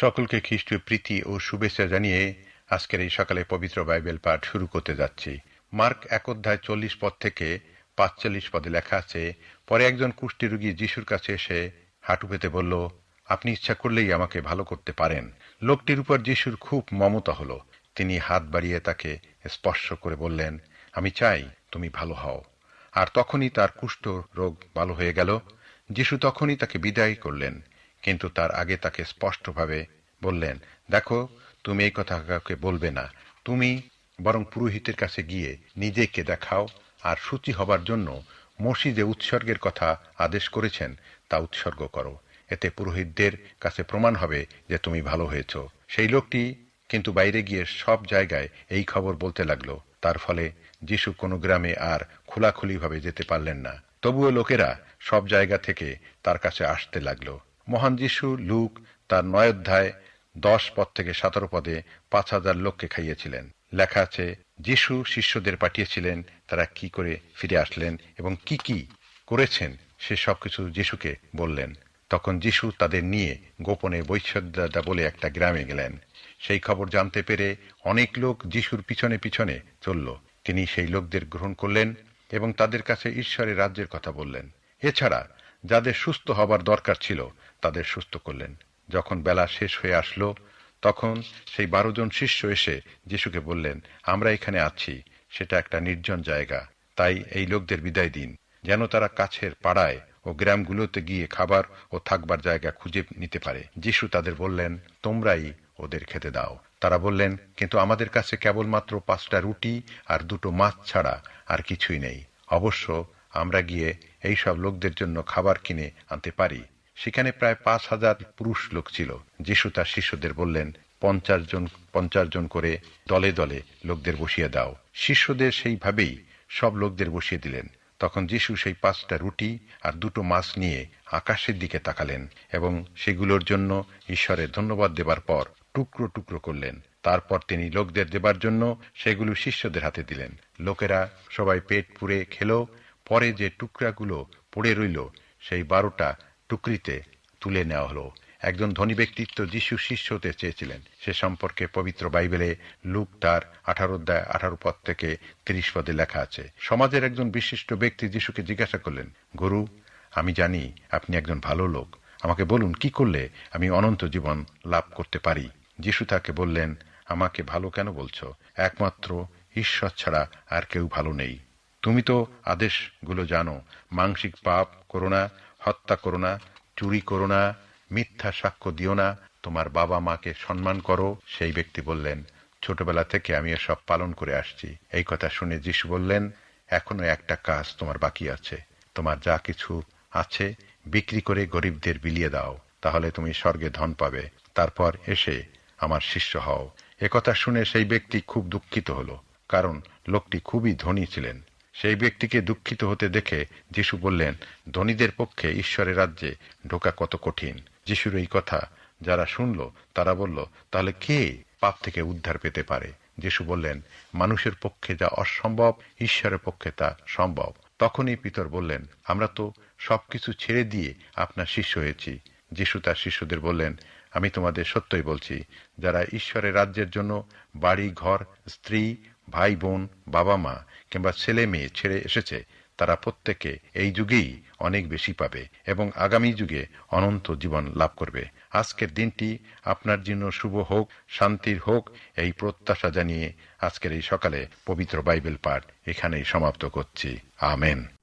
সকলকে খ্রিস্টীয় প্রীতি ও শুভেচ্ছা জানিয়ে আজকের এই সকালে পবিত্র বাইবেল পাঠ শুরু করতে যাচ্ছি। মার্ক এক অধ্যায় চল্লিশ পদ থেকে পাঁচচল্লিশ পদে লেখা আছে, পরে একজন কুষ্টি রোগী যিশুর কাছে এসে হাঁটু পেতে বলল, আপনি ইচ্ছা করলেই আমাকে ভালো করতে পারেন। লোকটির উপর যিশুর খুব মমতা হলো। তিনি হাত বাড়িয়ে তাকে স্পর্শ করে বললেন, আমি চাই তুমি ভালো হও। আর তখনই তার কুষ্ঠ রোগ ভালো হয়ে গেল। যিশু তখনই তাকে বিদায় করলেন। কিন্তু তার আগে তাকে স্পষ্টভাবে বললেন, দেখো, তুমি এই কথা কাউকে বলবে না। তুমি বরং পুরোহিতের কাছে গিয়ে নিজেকে দেখাও, আর সূচি হবার জন্য মসজিদে উৎসর্গের কথা আদেশ করেছেন, তা উৎসর্গ করো। এতে পুরোহিতদের কাছে প্রমাণ হবে যে তুমি ভালো হয়েছ। সেই লোকটি কিন্তু বাইরে গিয়ে সব জায়গায় এই খবর বলতে লাগল। তার ফলে যিশু কোনো গ্রামে আর খোলাখুলিভাবে যেতে পারলেন না। তবুও লোকেরা সব জায়গা থেকে তার কাছে আসতে লাগল। মহান যিশু লুক তার নয় অধ্যায়, দশ পদ থেকে সতেরো পদে পাঁচ হাজার লোককে খাইয়েছিলেন। লেখা আছে, যিশু শিষ্যদের পাঠিয়েছিলেন, তারা কি করে ফিরে আসলেন এবং কি কি করেছেন, সে সবকিছু যিশুকে বললেন। তখন যিশু তাদের নিয়ে গোপনে বৈশ্বদ্যা বলে একটা গ্রামে গেলেন। সেই খবর জানতে পেরে অনেক লোক যিশুর পিছনে পিছনে চলল। তিনি সেই লোকদের গ্রহণ করলেন এবং তাদের কাছে ঈশ্বরের রাজ্যের কথা বললেন। এছাড়া যাদের সুস্থ হবার দরকার ছিল, তাদের সুস্থ করলেন। যখন বেলা শেষ হয়ে আসলো, তখন সেই বারো জন শিষ্য এসে যিশুকে বললেন, আমরা এখানে আছি, সেটা একটা নির্জন জায়গা। তাই এই লোকদের বিদায় দিন। যেন তারা কাছের পাড়ায় ও গ্রামগুলোতে গিয়ে খাবার ও থাকবার জায়গা খুঁজে নিতে পারে। যিশু তাদের বললেন, তোমরাই ওদের খেতে দাও। তারা বললেন, কিন্তু আমাদের কাছে কেবলমাত্র পাঁচটা রুটি আর দুটো মাছ ছাড়া আর কিছুই নেই। অবশ্য আমরা গিয়ে এই সব লোকদের জন্য খাবার কিনে আনতে পারি। সেখানে প্রায় পাঁচ হাজার পুরুষ লোক ছিল। যিশু তার শিষ্যদের বললেন, পঞ্চাশ জন পঞ্চাশ জন করে দলে দলে লোকদের বসিয়ে দাও। শিষ্যদের সেইভাবেই সব লোকদের বসিয়ে দিলেন। তখন যিশু সেই পাঁচটা রুটি আর দুটো মাছ নিয়ে আকাশের দিকে তাকালেন এবং সেগুলোর জন্য ঈশ্বরের ধন্যবাদ দেবার পর টুকরো টুকরো করলেন। তারপর তিনি লোকদের দেবার জন্য সেগুলো শিষ্যদের হাতে দিলেন। লোকেরা সবাই পেট পুড়ে খেল পরে যে টুকরাগুলো পড়ে রইল, সেই বারোটা টুকরিতে তুলে নেওয়া হলো। একজন ধনী ব্যক্তিত্ব যিশু শিষ্য হতে চেয়েছিলেন। সে সম্পর্কে পবিত্র বাইবেলে লুক তার আঠারো অধ্যায় আঠারো পদ থেকে তিরিশ পদে লেখা আছে। সমাজের একজন বিশিষ্ট ব্যক্তি যিশুকে জিজ্ঞাসা করলেন, গুরু, আমি জানি আপনি একজন ভালো লোক। আমাকে বলুন, কি করলে আমি অনন্ত জীবন লাভ করতে পারি? যিশু তাকে বললেন, আমাকে ভালো কেন বলছো? একমাত্র ঈশ্বর ছাড়া আর কেউ ভালো নেই। তুমি তো আদেশগুলো জানো। মাংসিক পাপ করো না, হত্যা করো না, চুরি করো না, মিথ্যা সাক্ষ্য দিও না। তোমার বাবা মাকে সম্মান করো, সেই ব্যক্তি বললেন, ছোটবেলা থেকে আমি এসব পালন করে আসছি। এই কথা শুনে যিশু বললেন, এখনও একটা কাজ তোমার বাকি আছে। তোমার যা কিছু আছে, বিক্রি করে গরিবদের বিলিয়ে দাও। তাহলে তুমি স্বর্গে ধন পাবে। তারপর এসে আমার শিষ্য হও। একথা শুনে সেই ব্যক্তি খুব দুঃখিত হলো, কারণ লোকটি খুবই ধনী ছিলেন। সেই ব্যক্তিকে দুঃখিত হতে দেখে যিশু বললেন, ধনীদের পক্ষে ঈশ্বরের রাজ্যে ঢোকা কত কঠিন। যিশুর এই কথা যারা শুনল, তারা বলল, তাহলে কে পাপ থেকে উদ্ধার পেতে পারে? যিশু বললেন, মানুষের পক্ষে যা অসম্ভব, ঈশ্বরের পক্ষে তা সম্ভব। তখনই পিতর বললেন, আমরা তো সবকিছু ছেড়ে দিয়ে আপনার শিষ্য হয়েছি। যিশু তার শিষ্যদের বললেন, আমি তোমাদের সত্যই বলছি, যারা ঈশ্বরের রাজ্যের জন্য বাড়ি, ঘর, স্ত্রী ভাই বোন, বাবা মা কিংবা ছেলে মেয়ে ছেড়ে এসেছে, তারা প্রত্যেকে এই যুগেই অনেক বেশি পাবে এবং আগামী যুগে অনন্ত জীবন লাভ করবে। আজকের দিনটি আপনার জন্য শুভ হোক, শান্তির হোক, এই প্রত্যাশা জানিয়ে আজকের এই সকালে পবিত্র বাইবেল পাঠ এখানেই সমাপ্ত করছি। আমেন।